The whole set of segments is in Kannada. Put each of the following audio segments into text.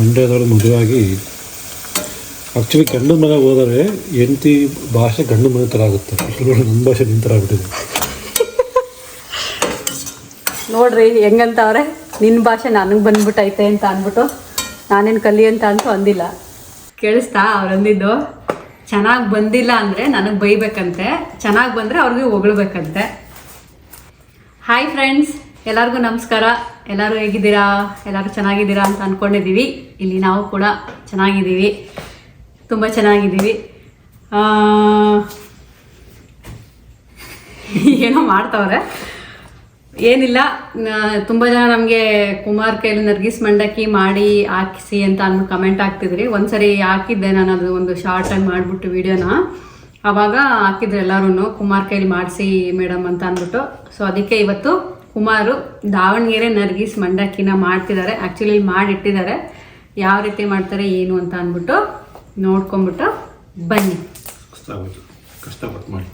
ಮಂಡ್ಯದವ್ರು ಮದುವೆಯಾಗಿ ಆ್ಯಕ್ಚುಲಿ ಗಂಡನ ಮನೆ ಹೋದರೆ ಹೆಂಡತಿ ಭಾಷೆ ಗಂಡು ಮನೆ ಥರ ಆಗುತ್ತೆ. ನನ್ನ ಭಾಷೆ ಥರ ಆಗ್ಬಿಟ್ಟಿದೆ. ನೋಡ್ರಿ, ಹೆಂಗಂತವ್ರೆ, ನಿನ್ನ ಭಾಷೆ ನನಗೆ ಬಂದ್ಬಿಟ್ಟೈತೆ ಅಂತ ಅಂದ್ಬಿಟ್ಟು ನಾನೇನು ಕಲಿ ಅಂತ ಅಂತೂ ಅಂದಿಲ್ಲ. ಕೇಳಿಸ್ತಾ ಅವ್ರು ಅಂದಿದ್ದು ಚೆನ್ನಾಗಿ ಬಂದಿಲ್ಲ ಅಂದರೆ ನನಗೆ ಬೈಬೇಕಂತೆ, ಚೆನ್ನಾಗಿ ಬಂದರೆ ಅವ್ರಿಗೆ ಹೊಗಳ್ಬೇಕಂತೆ. ಹಾಯ್ ಫ್ರೆಂಡ್ಸ್ ಎಲ್ಲರಿಗೂ ನಮಸ್ಕಾರ. ಎಲ್ಲರೂ ಹೇಗಿದ್ದೀರಾ? ಎಲ್ಲರೂ ಚೆನ್ನಾಗಿದ್ದೀರಾ ಅಂತ ಅಂದ್ಕೊಂಡಿದ್ದೀವಿ ಇಲ್ಲಿ ನಾವು ಕೂಡ ಚೆನ್ನಾಗಿದ್ದೀವಿ. ತುಂಬ ಚೆನ್ನಾಗಿದ್ದೀವಿ. ಏನೋ ಮಾಡ್ತವ್ರೆ. ಏನಿಲ್ಲ. ತುಂಬ ಜನ ನಮಗೆ ಕುಮಾರ್ ಕೈಲಿ ನರ್ಗಿಸ್ ಮಂಡಕ್ಕಿ ಮಾಡಿ ಹಾಕಿಸಿ ಅಂತ ಅಂದ್ಬಿಟ್ಟು ಕಮೆಂಟ್ ಹಾಕ್ತಿದ್ರಿ. ಒಂದ್ಸರಿ ಹಾಕಿದ್ದೆ ನಾನು ಅದು ಒಂದು ಶಾರ್ಟ್ ಆಗಿ ಮಾಡಿಬಿಟ್ಟು ವಿಡಿಯೋನ ಆವಾಗ ಹಾಕಿದ್ರು ಎಲ್ಲರೂ ಕುಮಾರ್ ಕೈಲಿ ಮಾಡಿಸಿ ಮೇಡಮ್ ಅಂತ ಅಂದ್ಬಿಟ್ಟು. ಸೊ ಅದಕ್ಕೆ ಇವತ್ತು ಕುಮಾರು ದಾವಣಗೆರೆ ನರ್ಗಿಸ್ ಮಂಡಕ್ಕಿನ ಮಾಡ್ತಿದ್ದಾರೆ. ಆ್ಯಕ್ಚುಲಿ ಮಾಡಿಟ್ಟಿದ್ದಾರೆ. ಯಾವ ರೀತಿ ಮಾಡ್ತಾರೆ ಏನು ಅಂತ ಅಂದ್ಬಿಟ್ಟು ನೋಡ್ಕೊಂಬಿಟ್ಟು ಬನ್ನಿ. ಕಷ್ಟಪಟ್ಟು ಮಾಡಿ.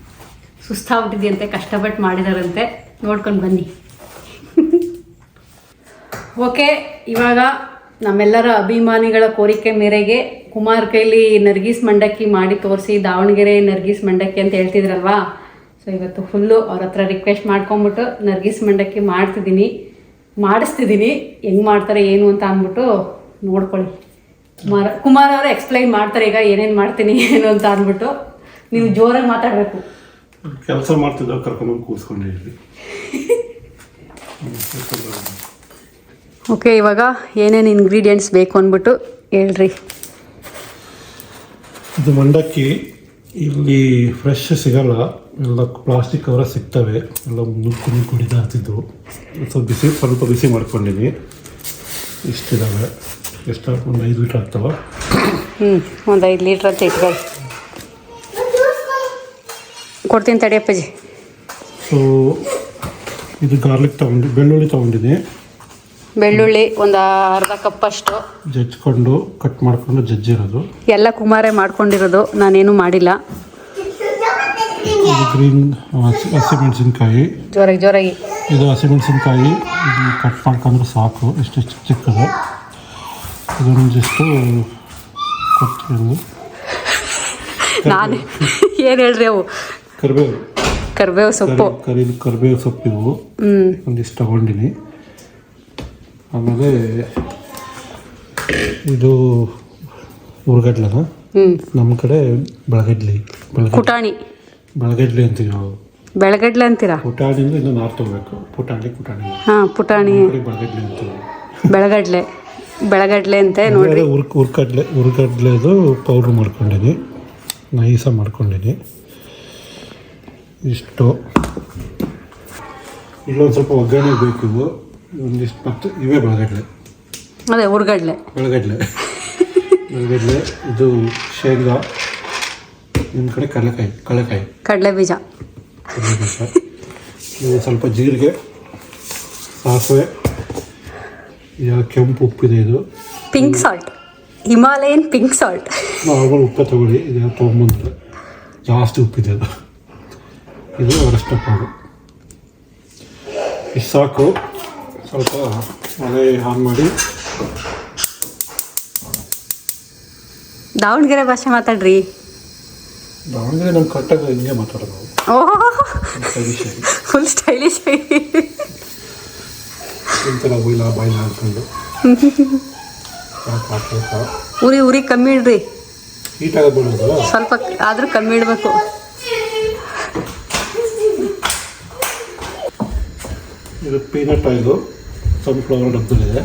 ಸುಸ್ತಾಗ್ಬಿಟ್ಟಿದೆಯಂತೆ ಕಷ್ಟಪಟ್ಟು ಮಾಡಿದಾರಂತೆ. ನೋಡ್ಕೊಂಡು ಬನ್ನಿ. ಓಕೆ ಇವಾಗ ನಮ್ಮೆಲ್ಲರ ಅಭಿಮಾನಿಗಳ ಕೋರಿಕೆ ಮೇರೆಗೆ ಕುಮಾರ್ ಕೈಲಿ ನರ್ಗೀಸ್ ಮಂಡಕ್ಕಿ ಮಾಡಿ ತೋರಿಸಿ ದಾವಣಗೆರೆ ನರ್ಗೀಸ್ ಮಂಡಕ್ಕಿ ಅಂತ ಹೇಳ್ತಿದ್ರಲ್ವಾ? ಸೊ ಇವತ್ತು ಫುಲ್ಲು ಅವ್ರ ಹತ್ರ ರಿಕ್ವೆಸ್ಟ್ ಮಾಡ್ಕೊಂಬಿಟ್ಟು ನರ್ಗಿಸ್ ಮಂಡಕ್ಕಿ ಮಾಡ್ತಿದ್ದೀನಿ. ಮಾಡಿಸ್ತಿದ್ದೀನಿ. ಹೆಂಗೆ ಮಾಡ್ತಾರೆ ಏನು ಅಂತ ಅಂದ್ಬಿಟ್ಟು ನೋಡ್ಕೊಳ್ಳಿ. ಕುಮಾರ್ ಕುಮಾರ್ ಅವರು ಎಕ್ಸ್ಪ್ಲೈನ್ ಮಾಡ್ತಾರೆ ಈಗ ಏನೇನು ಮಾಡ್ತೀನಿ ಏನು ಅಂತ ಅಂದ್ಬಿಟ್ಟು ನೀವು ಜೋರಾಗಿ ಮಾತಾಡಬೇಕು. ಕೆಲಸ ಮಾಡ್ತಿದ್ದ ಕರ್ಕೊಂಡು ಕೂರಿಸ್ಕೊಂಡೆ ಓಕೆ ಇವಾಗ ಏನೇನು ಇಂಗ್ರೀಡಿಯೆಂಟ್ಸ್ ಬೇಕು ಅಂದ್ಬಿಟ್ಟು ಹೇಳ್ರಿ. ಇದು ಮಂಡಕ್ಕಿ. ಇಲ್ಲಿ ಫ್ರೆಶ್ ಸಿಗಲ್ಲ. ಎಲ್ಲ ಪ್ಲಾಸ್ಟಿಕ್ ಅವರ ಸಿಗ್ತವೆ. ಎಲ್ಲ ಮುನ್ಕೊಂಡು ಕುಡಿದ ಆಗ್ತಿದ್ವು ಸ್ವಲ್ಪ ಬಿಸಿ ಸ್ವಲ್ಪ ಬಿಸಿ ಮಾಡ್ಕೊಂಡಿನಿ. ಇಷ್ಟಿದ್ದಾವೆ ಎಷ್ಟು ಒಂದು ಐದು ಲೀಟ್ರ್ ಆಗ್ತವೆ. ಹ್ಞೂ ಒಂದು ಐದು ಲೀಟ್ರ್ ಅಂತ ಇಟ್ಕೊಳ್ಳಿ ಕೊಡ್ತೀನಿ ತಡಿಯಪ್ಪಾಜಿ ಸೊ ಇದು ಗಾರ್ಲಿಕ್ ತೊಗೊಂಡು ಬೆಳ್ಳುಳ್ಳಿ ತೊಗೊಂಡಿನಿ. ಬೆಳ್ಳುಳ್ಳಿ ಒಂದು ಅರ್ಧ ಕಪ್ ಅಷ್ಟು. ಜಜ್ಕೊಂಡು ಕಟ್ ಮಾಡ್ಕೊಂಡು ಜಜ್ಜಿರೋದು. ಎಲ್ಲ ಕುಮಾರೇ ಮಾಡ್ಕೊಂಡಿರೋದು ನಾನೇನು ಮಾಡಿಲ್ಲ. ಗ್ರೀನ್ ಹಸಿಮೆಣಸಿನ್ಕಾಯಿ ಜೋರಾಗಿ ಜೋರಾಗಿ. ಇದು ಹಸಿಮೆಣಸಿನ್ಕಾಯಿ ಕಟ್ ಮಾಡ್ಕೊಂಡ್ರೆ ಸಾಕು ಎಷ್ಟು ಚಿಕ್ಕ ಚಿಕ್ಕದು. ಜಸ್ಟು ಕೊತ್ತಂಬರಿ ನಾನು ಏನು ಹೇಳ್ರಿ ಅವು? ಕರಿಬೇವು. ಕರಿಬೇವು ಸೊಪ್ಪು. ಕರಿ ಕರಿ ಕರಿಬೇವು ಸೊಪ್ಪಿವು. ಒಂದಿಷ್ಟು ತಗೊಂಡಿನಿ. ಆಮೇಲೆ ಇದು ಉರ್ಗಡ್ಲೆನ? ಹ್ಞೂ ನಮ್ಮ ಕಡೆ ಬೆಳಗಡ್ಲಿ. ಬೆಳಗಡ್ಲಿ. ಪುಟಾಣಿ. ಬೆಳಗಡ್ಲಿ ಅಂತೀವಿ ನಾವು. ಬೆಳಗಡ್ಲೆ ಅಂತೀರಾ? ಪುಟಾಣಿಂದ ಇನ್ನೂ ನಾರು ತಗೋಬೇಕು. ಪುಟಾಣಿ ಪುಟಾಣಿ. ಹಾಂ ಪುಟಾಣಿ. ಬೆಳಗಡ್ಲೆ ಕಡೆ ಬೆಳಗಡ್ಲಿ ಅಂತೀವಿ. ಬೆಳಗಡ್ಲೆ. ಬೆಳಗಡ್ಲೆ ಅಂತೆ ನೋಡ್ರಿ ಆಮೇಲೆ ಉರ್ಕ್ ಉರ್ಗಡ್ಲೆ ಉರ್ಗಡ್ಲೆದು ಪೌಡ್ರ್ ಮಾಡ್ಕೊಂಡಿನಿ. ನೈಸ ಮಾಡ್ಕೊಂಡಿನಿ. ಇಷ್ಟು. ಇಲ್ಲೊಂದು ಸ್ವಲ್ಪ ಒಗ್ಗರಣೆ ಬೇಕು ಇದು ಒಂದಿಷ್ಟು ಮತ್ತು ಇವೇ ಬಳಗಡ್ಲೆ ಅದೇ ಉರ್ಗಡ್ಲೆ. ಬೆಳಗಡ್ಲೆ ಬೆಳಗಡ್ಲೆ ಇದು ಶೇಂಗಾ ನಿಮ್ಮ ಕಡೆ ಕಡಲೆಕಾಯಿ ಕಡಲೆಕಾಯಿ. ಕಡಲೆ ಬೀಜ ಸ್ವಲ್ಪ ಜೀರಿಗೆ ಸಾಸಿವೆ ಈಗ ಕೆಂಪು ಉಪ್ಪಿದೆ ಇದು. Pink salt Himalayan pink salt normal Uppe ತಗೊಳ್ಳಿ ಇದು ತೊಗೊಂಬಂದ್ರೆ ಜಾಸ್ತಿ ಉಪ್ಪಿದೆ ಅದು. ಇದು ಅರಷ್ಟ ಪಾಡು ಇಷ್ಟು ಸಾಕು. ಸ್ವಲ್ಪ ಒಲೆ ಆನ್ ಮಾಡಿ. ದಾವಣಗೆರೆ ಭಾಷೆ ಮಾತಾಡ್ರಿ. ದಾವಣಗೆರೆ ನಮ್ಮ ಕರೆಕ್ಟಾಗಿ ಹಿಂಗೆ ಮಾತಾಡೋದು. ಓಹ್ ಫುಲ್ ಸ್ಟೈಲಿಶ್ ಇಂಥರ ಬೈಲ ಬಾಯ್ಲ ಹಾಕ್ಬೇಕಾ? ಉರಿ ಉರಿ ಕಮ್ಮಿ ಇಡ್ರಿ. ಹೀಟಾಗಿ ಬಿಡೋದು? ಸ್ವಲ್ಪ ಆದರೂ ಕಮ್ಮಿ ಇಡಬೇಕು. ಇದು ಪೀನಟ್ ಆಯಿಲು ಸನ್ಫ್ಲವರ್ ಡಬ್ಬಲಿದೆ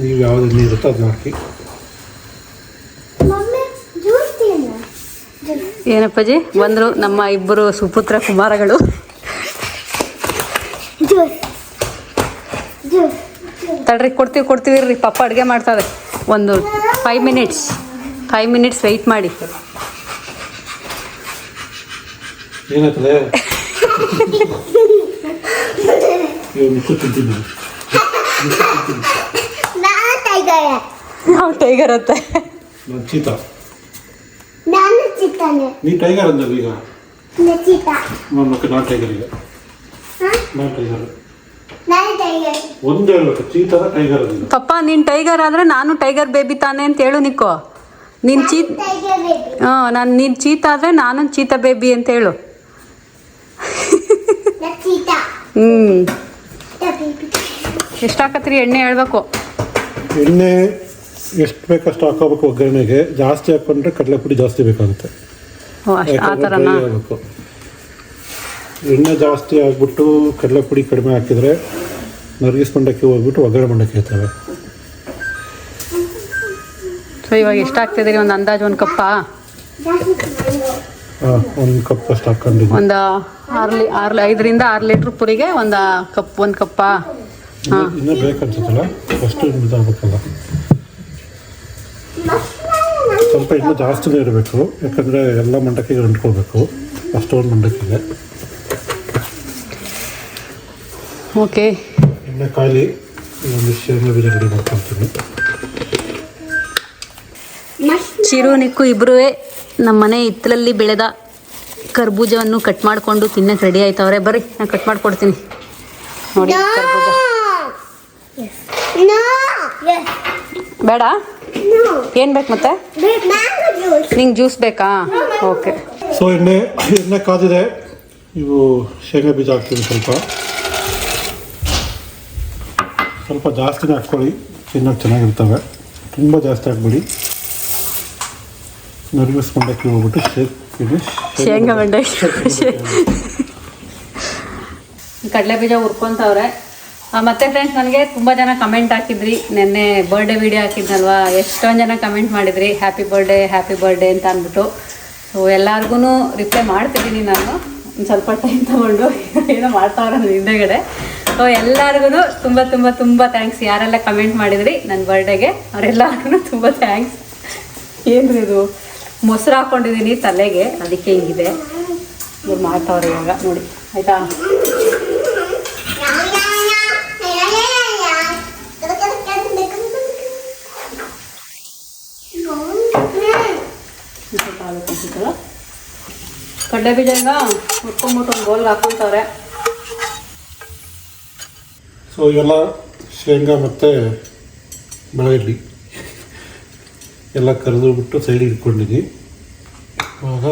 ನೀವು ಯಾವ್ದು ಎಣ್ಣೆ ಇರುತ್ತೋ ಅದನ್ನ ಹಾಕಿ. ಏನಪ್ಪಾಜಿ ಬಂದರು ನಮ್ಮ ಇಬ್ಬರು ಸುಪುತ್ರ ಕುಮಾರಗಳು. ತಡ್ರಿ ಕೊಡ್ತೀವಿ ಕೊಡ್ತೀವಿ ರೀ ಪಪ್ಪ ಅಡುಗೆ ಮಾಡ್ತಾರೆ ಒಂದು five minutes five minutes wait ಮಾಡಿ. ತಿಂತೀನಿ ನಾವು ಟೈಗರ್ ಅಂತ. ನಾನು ಚೀತಾ. ನಾನು ಚಿಕ್ಕನೆ ನೀ ಟೈಗರ್ ಅಂದಲ್ಲ ಈಗ? ಚೀತ. ನನ್ನ ಮಕ್ಕ ನಾನು ಟೈಗರ್ ಈಗ. ನಾನು ಟೈಗರ್. ನಾನು ಟೈಗರ್. ಒಂದು ಹೇಳ್ಬೇಕು ಚೀತಾದ ಟೈಗರ್ ಅದು ಪಪ್ಪ ನೀನು ಟೈಗರ್ ಆದರೆ ನಾನು ಟೈಗರ್ ಬೇಬಿ ತಾನೆ ಅಂತ ಹೇಳು ನಿಕ್ಕೋ. ನೀನು ಚೀತ್ ಟೈಗರ್ ಬೇಬಿ. ಹಾಂ ನಾನು ನೀನು ಚೀತ ಆದರೆ ನಾನು ಚೀತಾ ಬೇಬಿ ಅಂತ ಹೇಳು. ಹ್ಮ್. ಹ್ಞೂ ಎಷ್ಟಾಕತ್ರಿ ಎಣ್ಣೆ ಹೇಳ್ಬೇಕು? ಎಣ್ಣೆ ಎಷ್ಟು ಬೇಕಷ್ಟು ಹಾಕೋಬೇಕು ಒಗ್ಗರಣೆಗೆ. ಜಾಸ್ತಿ ಹಾಕೊಂಡ್ರೆ ಕಡಲೆಪುಡಿ ಜಾಸ್ತಿ ಬೇಕಾಗುತ್ತೆ. ಎಣ್ಣೆ ಜಾಸ್ತಿ ಆಗ್ಬಿಟ್ಟು ಕಡಲೆಪುಡಿ ಕಡಿಮೆ ಹಾಕಿದ್ರೆ ನರ್ಗಿಸ್ ಮಂಡಕ್ಕೆ ಹೋಗ್ಬಿಟ್ಟು ಒಗ್ಗರಣೆ ಮಂಡಕ್ಕಿ ಇರ್ತವೆ. ಸೊ ಇವಾಗ ಒಂದು ಅಂದಾಜು ಒಂದು ಕಪ್ಪ? ಒಂದು ಕಪ್ ಅಷ್ಟು ಹಾಕೊಂಡಿದ್ದೀನಿ. ಒಂದು ಆರು ಆರು ಐದರಿಂದ ಆರು ಲೀಟ್ರ್ ಪುರಿಗೆ ಒಂದು ಕಪ್ ಒಂದು ಕಪ್ಪ? ಇನ್ನು ಬೇಕನ್ಸುತ್ತಲ್ಲ ಫಸ್ಟ್ ಇದಾಗಬೇಕಲ್ಲ ಸ್ವಲ್ಪ ಇನ್ನು ಜಾಸ್ತಿನೇ ಇರಬೇಕು. ಯಾಕಂದರೆ ಎಲ್ಲ ಮಂಡಕ್ಕಿಗೆ ಅಂಟ್ಕೋಬೇಕು ಅಷ್ಟೊಂದು ಮಂಡಕ್ಕಿಗೆ. ಓಕೆ. ಎಣ್ಣೆ ಕಾಯಿಲಿ ಬೀಜ ರೆಡಿ ಚಿರು ನಿಕ್ಕು ಇಬ್ಬರೂ ನಮ್ಮ ಮನೆ ಹಿತ್ತಲಲ್ಲಿ ಬೆಳೆದ ಕರ್ಬೂಜವನ್ನು ಕಟ್ ಮಾಡಿಕೊಂಡು ತಿನ್ನಕ್ಕೆ ರೆಡಿ ಆಯ್ತವ್ರೆ. ಬರ್ರಿ ನಾನು ಕಟ್ ಮಾಡಿಕೊಡ್ತೀನಿ. ನೋಡಿ ಕರ್ಬೂಜ. ಬೇಡ? ಏನು ಬೇಕು ಮತ್ತೆ? ನಿಂಗೆ ಜ್ಯೂಸ್ ಬೇಕಾ? ಓಕೆ ಸೊ ಎಣ್ಣೆ ಎಣ್ಣೆ ಕಾದಿದೆ. ಇವು ಶೇಂಗಾ ಬೀಜ ಹಾಕ್ತೀನಿ ಸ್ವಲ್ಪ. ಸ್ವಲ್ಪ ಜಾಸ್ತಿನೇ ಹಾಕ್ಕೊಳ್ಳಿ. ತಿನ್ನೋಕೆ ಚೆನ್ನಾಗಿರ್ತವೆ. ತುಂಬ ಜಾಸ್ತಿ ಹಾಕ್ಬಿಡಿ. ನರ್ಗಿಸ್ ಮಂಡಕ್ಕಿ ಹೋಗ್ಬಿಟ್ಟು ಶೇಕ್ ಶೇಂಗಾ ಬೆಂಡೆ. ಕಡಲೆ ಬೀಜ ಹುರ್ಕೊಂತವ್ರೆ. ಮತ್ತೆ ಫ್ರೆಂಡ್ಸ್ ನನಗೆ ತುಂಬ ಜನ ಕಮೆಂಟ್ ಹಾಕಿದ್ರಿ. ನಿನ್ನೆ ಬರ್ಡೇ ವಿಡಿಯೋ ಹಾಕಿದ್ನಲ್ವಾ? ಎಷ್ಟೊಂದು ಜನ ಕಮೆಂಟ್ ಮಾಡಿದ್ರಿ. ಹ್ಯಾಪಿ ಬರ್ಡೇ ಹ್ಯಾಪಿ ಬರ್ಡೇ ಅಂತ ಅಂದ್ಬಿಟ್ಟು. ಸೊ ಎಲ್ಲರಿಗೂ ರಿಪ್ಲೈ ಮಾಡ್ತಿದ್ದೀನಿ ನಾನು. ಒಂದು ಸ್ವಲ್ಪ ಟೈಮ್ ತೊಗೊಂಡು ಏನೋ ಮಾಡ್ತಾವ್ರೆ ನನ್ನ ಹಿಂದೆಗಡೆ. ಸೊ ಎಲ್ಲರಿಗೂ ತುಂಬ ತುಂಬ ತುಂಬ ಥ್ಯಾಂಕ್ಸ್ ಯಾರೆಲ್ಲ ಕಮೆಂಟ್ ಮಾಡಿದ್ರಿ ನನ್ನ ಬರ್ಡೇಗೆ ಅವರೆಲ್ಲರಿಗೂ ತುಂಬ ಥ್ಯಾಂಕ್ಸ್ ಏನ್ರಿ ಇದು? ಮೊಸರು ಹಾಕ್ಕೊಂಡಿದ್ದೀನಿ ತಲೆಗೆ. ಅದಕ್ಕೆ ಹಿಂಗಿದೆ. ಇವ್ರು ಮಾಡ್ತಾವ್ರೆ ಇವಾಗ. ನೋಡಿ, ಆಯ್ತಾ ಸ್ವಲ್ಪ ಆಗ್ಬೇಕು ಅನ್ಸುತ್ತಲ್ಲ ಕಡಲೆ ಬೀಜ ಈಗ ಹುರ್ಕೊಂಬಿಟ್ಟು ಒಂದು ಹಾಕೊಂತವ್ರೆ. ಸೊ ಇವೆಲ್ಲ ಶೇಂಗಾ ಮತ್ತು ಬೆಳ್ಳುಳ್ಳಿ ಎಲ್ಲ ಕರೆದು ಬಿಟ್ಟು ಸೈಡಿಗೆ ಇಟ್ಕೊಂಡಿದ್ದೀನಿ ಆಗ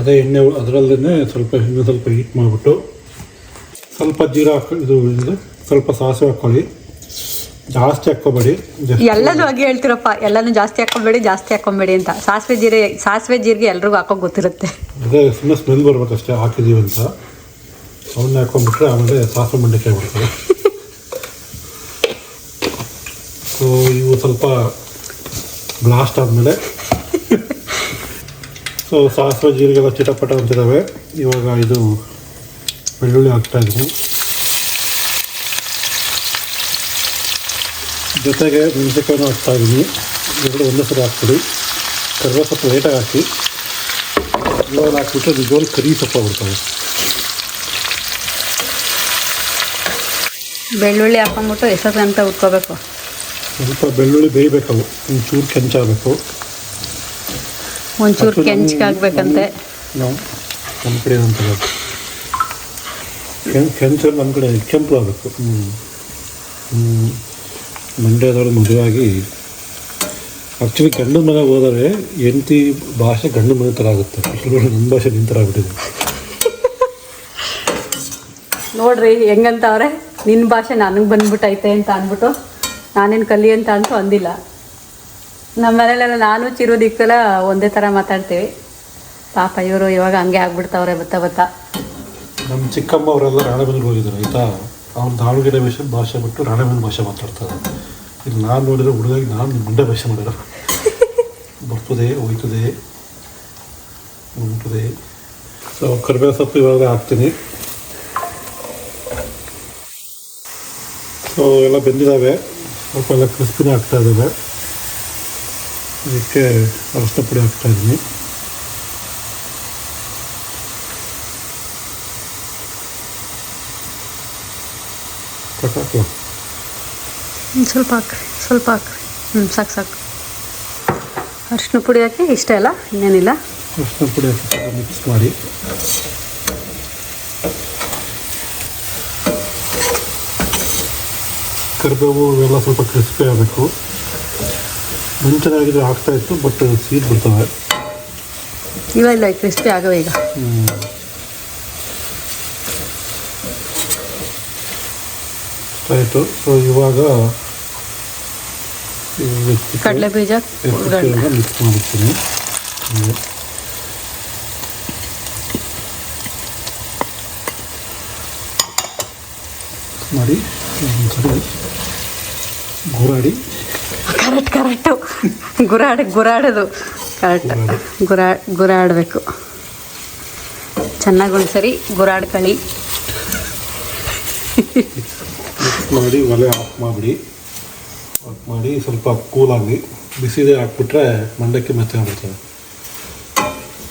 ಅದೇ ಎಣ್ಣೆ ಅದರಲ್ಲೇ ಸ್ವಲ್ಪ ಇನ್ನೂ ಸ್ವಲ್ಪ ಹೀಟ್ ಮಾಡಿಬಿಟ್ಟು ಸ್ವಲ್ಪ ಜೀರಾ ಹಾಕಿ, ಇದು ಸ್ವಲ್ಪ ಸಾಸಿವೆ ಹಾಕ್ಕೊಳ್ಳಿ. ಜಾಸ್ತಿ ಹಾಕೋಬೇಡಿ ಎಲ್ಲನೂ ಹಾಗೆ ಹೇಳ್ತಿರಪ್ಪ. ಎಲ್ಲನೂ ಜಾಸ್ತಿ ಹಾಕೋಬೇಡಿ ಜಾಸ್ತಿ ಹಾಕೊಂಬೇಡಿ ಅಂತ. ಸಾಸಿವೆ ಜೀರೆ ಸಾಸಿವೆ ಜೀರಿಗೆ ಎಲ್ರಿಗೂ ಹಾಕೋಕೆ ಗೊತ್ತಿರುತ್ತೆ. ಅದೇ ಸುಮ್ಮನೆ ಸ್ಮೆಲ್ ಬರ್ಬೇಕಷ್ಟೇ ಹಾಕಿದೀವಿ ಅಂತ. ಅವನ್ನ ಹಾಕೊಂಡ್ಬಿಟ್ರೆ ಆಮೇಲೆ ಸಾಸಿವೆ ಮಂಡಕ್ಕೆ ಬರ್ತದೆ ಸೊ ಇವು ಸ್ವಲ್ಪ ಬ್ಲಾಸ್ಟ್ ಆದಮೇಲೆ. ಸೊ ಸಾಸಿವೆ ಜೀರಿಗೆಲ್ಲ ಚಿಟಪಟ ಅಂತಿದ್ದಾವೆ ಇವಾಗ ಇದು ಬೆಳ್ಳುಳ್ಳಿ ಹಾಕ್ತಾ ಇದ್ದೀನಿ ಜೊತೆಗೆ ಮೆಣಸಿನ್ಕಾಯಿನೂ ಹಾಕ್ತಾ ಇದ್ದೀನಿ ಎರಡು ಒಂದೇ ಸರಿ ಹಾಕ್ಬಿಡಿ. ಕರಿಬೇವು ಸ್ವಲ್ಪ ಲೇಟಾಗಿ ಹಾಕಿ. ಇವಾಗ ಹಾಕ್ಬಿಟ್ರೆ ನಿಜವಾಗ್ಲೂ ಕರಿ ಸೊಪ್ಪು ಬಿಡ್ತವೆ ಬೆಳ್ಳುಳ್ಳಿ ಹಾಕೊಂಡ್ಬಿಟ್ಟು ಹೆಸರು ಅಂತ ಉಟ್ಕೋಬೇಕು. ಸ್ವಲ್ಪ ಬೆಳ್ಳುಳ್ಳಿ ಬೇಯಬೇಕು ಒಂಚೂರು ಕೆಂಚಾಗಬೇಕು. ಒಂಚೂರು ನಾವು ನಮ್ಮ ಕಡೆ ಅಂತ ಕೆಂಚಲ್ಲಿ ಕೆಂಚು ನಮ್ಮ ಕಡೆ ಕೆಂಪು ಆಗಬೇಕು. ಹ್ಞೂ ಹ್ಞೂ ಮಂಡ್ಯದವ್ರು ಮದುವೆಯಾಗಿ ಆ್ಯಕ್ಚುಲಿ ಗಂಡನ ಮನೆ ಹೋದರೆ ಹೆಂಡತಿ ಭಾಷೆ ಗಂಡು ಮನೆ ಥರ ಆಗುತ್ತೆ. ನಿಮ್ಮ ನನ್ನ ಭಾಷೆ ನಿನ್ನ ಥರ ಆಗ್ಬಿಟ್ಟಿದೆ. ನೋಡ್ರಿ ಹೆಂಗಂತವ್ರೆ ನಿನ್ನ ಭಾಷೆ ನನಗೆ ಬಂದ್ಬಿಟ್ಟೈತೆ ಅಂತ ಅಂದ್ಬಿಟ್ಟು ನಾನೇನು ಕಲಿ ಅಂತ ಅಂತೂ ಅಂದಿಲ್ಲ. ನಮ್ಮ ಮನೇಲೆಲ್ಲ ನಾನು ಚಿರು ದಿಕ್ಕಲ್ಲ ಒಂದೇ ಥರ ಮಾತಾಡ್ತೀವಿ. ಪಾಪ ಇವರು ಇವಾಗ ಹಂಗೆ ಆಗ್ಬಿಡ್ತಾವ್ರೆ ಬತ್ತಾ ಬತ್ತಾ. ನಮ್ಮ ಚಿಕ್ಕಮ್ಮ ಅವರೆಲ್ಲ ರಾಣೆಬೆನ್ನೂರು ಹೋಗಿದ್ದಾರೆ ಆಯಿತಾ? ಅವ್ರು ದಾವಣಗೆರೆ ಭಾಷೆ ಭಾಷೆ ಬಿಟ್ಟು ರಾಣೆಬೆನ್ನೂರು ಭಾಷೆ ಮಾತಾಡ್ತಾರೆ. ಇಲ್ಲಿ ನಾನು ನೋಡಿದ್ರೆ ಹುಡುಗಾಗಿ ನಾನು ಮಂಡ್ಯ ಭಾಷೆ ಮಾಡಿರೋ ಬರ್ತದೆ ಹೋಯ್ತದೆ ಉಂಟದೆ. ಸೊ ಕರಿಬೇವು ಸೊಪ್ಪು ಇವಾಗ ಹಾಕ್ತೀನಿ. ಸೊ ಎಲ್ಲ ಬೆಂದಿದ್ದಾವೆ ಸ್ವಲ್ಪ ಎಲ್ಲ ಕ್ರಿಸ್ಪಿನೇ ಆಗ್ತಾ ಇದ್ದಾವೆ ಅದಕ್ಕೆ ಅರಶಿನ ಪುಡಿ ಹಾಕ್ತಾ ಇದ್ದೀನಿ. ಕಟ್ ಹ್ಮ್, ಸ್ವಲ್ಪ ಹಾಕ್ರಿ ಸ್ವಲ್ಪ ಹಾಕ್ರಿ. ಹ್ಞೂ ಸಾಕು ಸಾಕು. ಅರಿಶಿನ ಪುಡಿ ಹಾಕಿ ಇಷ್ಟೇ ಅಲ್ಲ ಇನ್ನೇನಿಲ್ಲ. ಅರಿಶಿನ ಪುಡಿ ಹಾಕಿ ಮಿಕ್ಸ್ ಮಾಡಿ. ಕರಿಬೇವು ಇವೆಲ್ಲ ಸ್ವಲ್ಪ ಕ್ರಿಸ್ಪಿ ಆಗಬೇಕು. ಮುಂಚೆನಾಗಿದ್ರೆ ಆಗ್ತಾ ಇತ್ತು ಬಟ್ ಸೀದ್ ಬಿಡ್ತವೆ. ಇಲ್ಲ ಇಲ್ಲ ಕ್ರಿಸ್ಪಿ ಆಗವೆ ಈಗ. ಆಯಿತು. ಸೊ ಇವಾಗ ಕಡಲೆ ಬೀಜ ಒಗ್ಗರಣೆ. ಮಿಕ್ಸ್ ಮಾಡಿರ್ತೀನಿ ಹೀಗೆ. ಮಾಡಿ ಒಂದ್ಸರಿ ಗುರಾಡಿ ಕರೆಕ್ಟ್ ಕರೆಕ್ಟು ಗುರಾಡ್ ಗುರಾಡೋದು ಕರೆಕ್ಟ್ ಗುರಾ ಗುರಾಡಬೇಕು ಚೆನ್ನಾಗಿ ಒಂದ್ಸರಿ ಗುರಾಡ್ಕೊಳ್ಳಿ ಮಿಕ್ಸ್ ಮಾಡಿ ಒಲೆ ಆಫ್ ಮಾಡಿಬಿಡಿ ಆಫ್ ಮಾಡಿ ಸ್ವಲ್ಪ ಕೂಲಾಗಿ ಬಿಸಿದೆ ಹಾಕ್ಬಿಟ್ರೆ ಮಂಡಕ್ಕಿ ಮೆತ್ತೆ ಆಗ್ಬಿಡ್ತದೆ.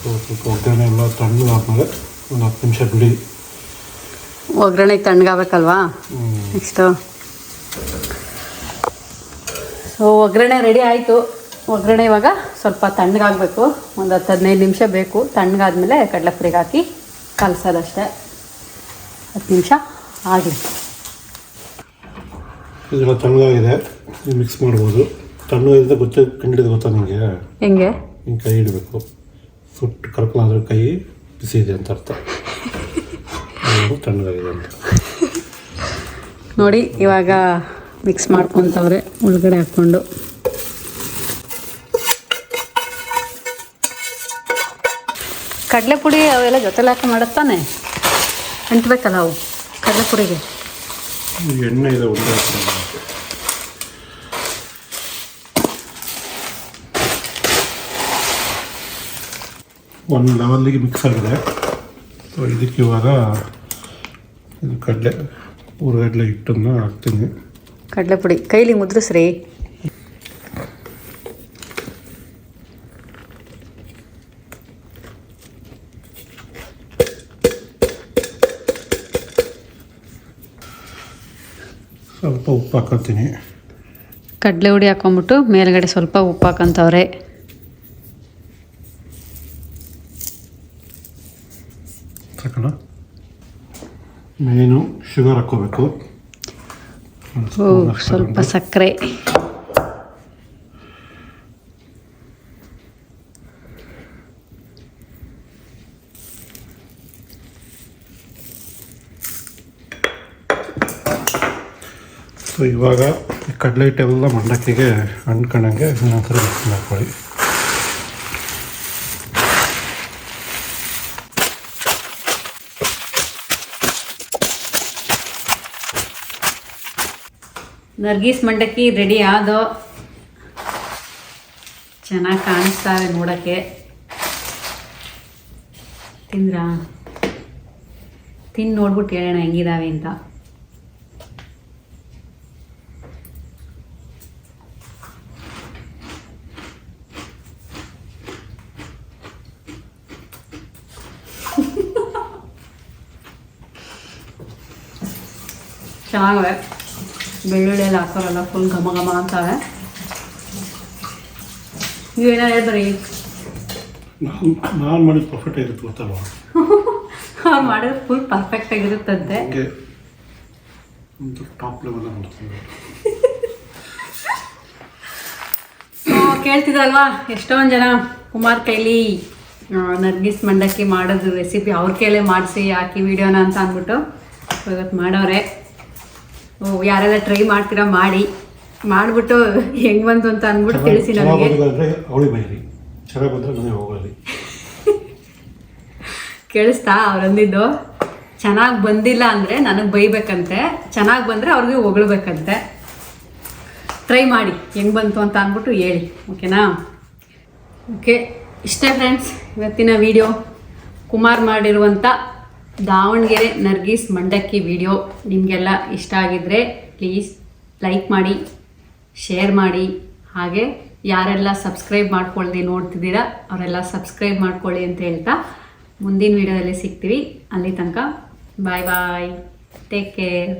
ಸೊ ಸ್ವಲ್ಪ ಒಗ್ಗರಣೆ ಎಲ್ಲ ತಣ್ಣಗಾದ್ಮೇಲೆ ಒಂದು ಹತ್ತು ನಿಮಿಷ ಬಿಡಿ. ಒಗ್ಗರಣೆಗೆ ತಣ್ಣಗಾಗಬೇಕಲ್ವಾ. ನೆಕ್ಸ್ಟು. ಸೊ ಒಗ್ಗರಣೆ ರೆಡಿ ಆಯಿತು. ಒಗ್ಗರಣೆ ಇವಾಗ ಸ್ವಲ್ಪ ತಣ್ಣಗಾಗಬೇಕು. ಒಂದು ಹತ್ತು ಹದಿನೈದು ನಿಮಿಷ ಬೇಕು. ತಣ್ಣಗಾದ್ಮೇಲೆ ಕಡಲೆಪುರಿಗೆ ಹಾಕಿ ಕಲಸೋದಷ್ಟೇ. ಹತ್ತು ನಿಮಿಷ ಆಗಲಿ ಇದೆಲ್ಲ ತಣ್ಣಗಾಗಿದೆ. ಮಿಕ್ಸ್ ಮಾಡ್ಬೋದು. ತಣ್ಣಗಾಗಿದೆ ಗೊತ್ತೇ ಕಂಡಿಡಿದು ಗೊತ್ತಾ ನಿಮಗೆ ಹೆಂಗೆ? ಹಿಂಗೆ ಕೈ ಇಡಬೇಕು ಸುಟ್ಟು ಕರ್ಕೊಂಡ್ರೆ ಕೈ ಬಿಸಿ ಇದೆ ಅಂತ ಅರ್ಥ. ತಣ್ಣಗಾಗಿದೆ ಅಂತ. ನೋಡಿ ಇವಾಗ ಮಿಕ್ಸ್ ಮಾಡ್ಕೊತವ್ರೆ ಒಳಗಡೆ ಹಾಕ್ಕೊಂಡು. ಕಡಲೆಪುಡಿ ಅವೆಲ್ಲ ಜೊತೆಲಿ ಹಾಕಿ ಮಾಡುತ್ತಾನೆ ಅಂಟ್ಬೇಕಲ್ಲ ಅವು ಕಡಲೆ ಪುಡಿಗೆ ಎಣ್ಣೆ ಇದೆ ಒಂದು ಲೆವೆಲ್ಲಿಗೆ ಮಿಕ್ಸ್ ಆಗಿದೆ. ಸೊ ಇದಕ್ಕೆ ಇವಾಗ ಇದು ಕಡಲೆ ಊರುಗಡಲೆ ಹಿಟ್ಟನ್ನು ಹಾಕ್ತೀನಿ. ಕಡಲೆಪುಡಿ. ಕೈಲಿ ಮುದ್ರಿಸ್ರಿ. ಸ್ವಲ್ಪ ಉಪ್ಪು ಹಾಕೊತೀನಿ ಕಡಲೆ ಹುಡಿ ಹಾಕೊಂಬಿಟ್ಟು ಮೇಲ್ಗಡೆ ಸ್ವಲ್ಪ ಉಪ್ಪು ಹಾಕೊಂತವ್ರೆ. ಮೇನು ಶುಗರ್ ಹಾಕ್ಕೋಬೇಕು. ಓ ಸ್ವಲ್ಪ ಸಕ್ಕರೆ. ಸೊ ಇವಾಗ ಕಡಲೆ ಹಿಟ್ಟೆಲ್ಲ ಮಂಡಕ್ಕಿಗೆ ಅಂಟ್ಕೊಂಡಂಗೆ ಇನ್ನೊಂದ್ಸರಿ ಮಿಕ್ಸ್ ಮಾಡ್ಕೊಳ್ಳಿ. ನರ್ಗೀಸ್ ಮಂಡಕ್ಕಿ ರೆಡಿ ಆದೋ ಚೆನ್ನಾಗಿ ಕಾಣಿಸ್ತಾವೆ ನೋಡೋಕ್ಕೆ. ತಿಂದ್ರಾ? ತಿಂದು ನೋಡ್ಬಿಟ್ಟು ಹೇಳೋಣ ಹೆಂಗಿದಾವೆ ಅಂತ. ಚೆನ್ನಾಗವೆ ಬೆಳ್ಳುಳ್ಳಿ ಎಲ್ಲ ಹಾಕೋರಲ್ಲ ಫುಲ್ ಘಮ ಘಮ ಅಂತಾವೆ ನೀವೇನೋ ಹೇಳ್ಬರಿ ನಾನು ಮಾಡಿದ ಪ್ರಾಫಿಟ್ ಆಗಿರುತ್ತೆ ಗೊತ್ತಲ್ಲ ಅವ್ರು ಮಾಡಿದ್ರೆ ಫುಲ್ ಪರ್ಫೆಕ್ಟ್ ಆಗಿರುತ್ತಂತೆ. ಟಾಪ್ ಲೆವೆಲ್ ಸೊ ಎಷ್ಟೊಂದು ಜನ ಕುಮಾರ್ ಕೈಲಿ ನರ್ಗಿಸ್ ಮಂಡಕ್ಕಿ ಮಾಡೋದು ರೆಸಿಪಿ ಅವ್ರ ಕೈಲೇ ಮಾಡಿಸಿ ಹಾಕಿ ವಿಡಿಯೋನ ಅಂತ ಅಂದ್ಬಿಟ್ಟು ಇವತ್ತು ಮಾಡವ್ರೆ ಓ ಯಾರೆಲ್ಲ ಟ್ರೈ ಮಾಡ್ತೀರಾ ಮಾಡಿ. ಮಾಡಿಬಿಟ್ಟು ಹೆಂಗ್ ಬಂತು ಅಂತ ಅಂದ್ಬಿಟ್ಟು ತಿಳಿಸಿ ನನಗೆ. ಕೇಳಿಸ್ತಾ ಅವ್ರಂದಿದ್ದು? ಚೆನ್ನಾಗಿ ಬಂದಿಲ್ಲ ಅಂದರೆ ನನಗೆ ಬೈಬೇಕಂತೆ. ಚೆನ್ನಾಗಿ ಬಂದರೆ ಅವ್ರಿಗೆ ಹೊಗಳ್ಬೇಕಂತೆ. ಟ್ರೈ ಮಾಡಿ. ಹೆಂಗ್ ಬಂತು ಅಂತ ಅಂದ್ಬಿಟ್ಟು ಹೇಳಿ. ಓಕೆನಾ? ಓಕೆ. ಇಷ್ಟೇ ಫ್ರೆಂಡ್ಸ್ ಇವತ್ತಿನ ವಿಡಿಯೋ ಕುಮಾರ್ ಮಾಡಿರುವಂಥ ದಾವಣಗೆರೆ ನರ್ಗೀಸ್ ಮಂಡಕ್ಕಿ ವಿಡಿಯೋ ನಿಮಗೆಲ್ಲ ಇಷ್ಟ ಆಗಿದ್ದರೆ ಪ್ಲೀಸ್ ಲೈಕ್ ಮಾಡಿ ಶೇರ್ ಮಾಡಿ. ಹಾಗೆ ಯಾರೆಲ್ಲ ಸಬ್ಸ್ಕ್ರೈಬ್ ಮಾಡ್ಕೊಳ್ಳ್ದೆ ನೋಡ್ತಿದ್ದೀರಾ, ಅವರೆಲ್ಲ ಸಬ್ಸ್ಕ್ರೈಬ್ ಮಾಡ್ಕೊಳ್ಳಿ ಅಂತ ಹೇಳ್ತಾ ಮುಂದಿನ ವಿಡಿಯೋದಲ್ಲಿ ಸಿಗ್ತೀವಿ. ಅಲ್ಲಿ ತನಕ ಬಾಯ್ ಬಾಯ್ ಟೇಕ್ ಕೇರ್